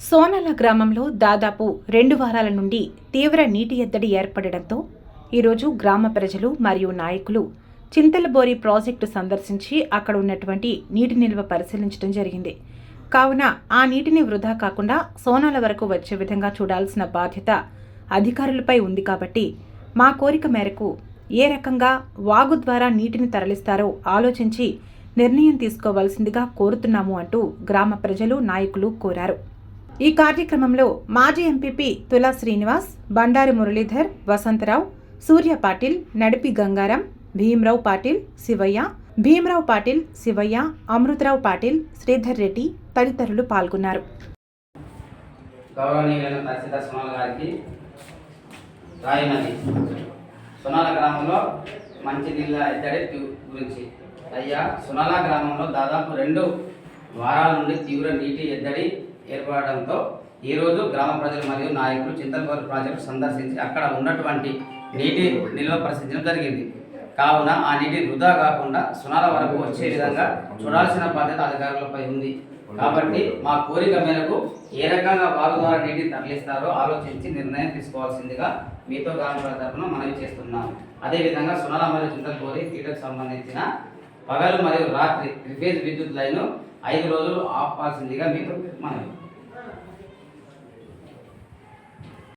సోనాల గ్రామంలో దాదాపు రెండు వారాల నుండి తీవ్ర నీటి ఎద్దడి ఏర్పడడంతో ఈరోజు గ్రామ ప్రజలు మరియు నాయకులు చింతలబోరి ప్రాజెక్టు సందర్శించి అక్కడ ఉన్నటువంటి నీటి నిల్వ పరిశీలించడం జరిగింది. కావున ఆ నీటిని వృధా కాకుండా సోనాల వరకు వచ్చే విధంగా చూడాల్సిన బాధ్యత అధికారులపై ఉంది కాబట్టి మా కోరిక మేరకు ఏ రకంగా వాగు ద్వారా నీటిని తరలిస్తారో ఆలోచించి నిర్ణయం తీసుకోవాల్సిందిగా కోరుతున్నాము అంటూ గ్రామ ప్రజలు నాయకులు కోరారు. ఈ కార్యక్రమంలో మాజీ ఎంపీపీ తులా శ్రీనివాస్ బండారి మురళీధర్ వసంతరావు సూర్య పాటిల్ నడిపి గంగారం భీమరావు పాటిల్ శివయ్య భీమరావు పాటిల్ శివయ్య అమృతరావు పాటిల్ శ్రీధర్ రెడ్డి తదితరులు పాల్గొన్నారు. గౌరవనీయులైన తహసీల్దార్ సోనాల గారికి రాయనది సోనాల గ్రామంలో మంచి నీళ్ళ ఎద్దడి గురించి. అయ్యా సోనాల గ్రామంలో దాదాపు రెండు వారాల నుండి తీవ్ర నీటి ఎద్దడి ఏర్పడడంతో ఈరోజు గ్రామ ప్రజలు మరియు నాయకులు చింతలపూర్ ప్రాజెక్టు సందర్శించి అక్కడ ఉన్నటువంటి నీటి నిల్వ పరిశీలించడం జరిగింది. కావున ఆ నీటి వృధా కాకుండా సునాల వరకు వచ్చే విధంగా చూడాల్సిన బాధ్యత అధికారులపై ఉంది. కాబట్టి మా కోరిక మేరకు ఏ రకంగా వారు ద్వారా నీటిని తరలిస్తారో ఆలోచించి నిర్ణయం తీసుకోవాల్సిందిగా మీతో గ్రామ ప్రజల తరఫున మనవి చేస్తున్నాం అదేవిధంగా సునాల మరియు చింతలపూరి కీటకు సంబంధించిన పగలు మరియు రాత్రి త్రిఫేజ్ విద్యుత్ లైన్ ఐదు రోజులు ఆపాల్సిందిగా మీకు మనం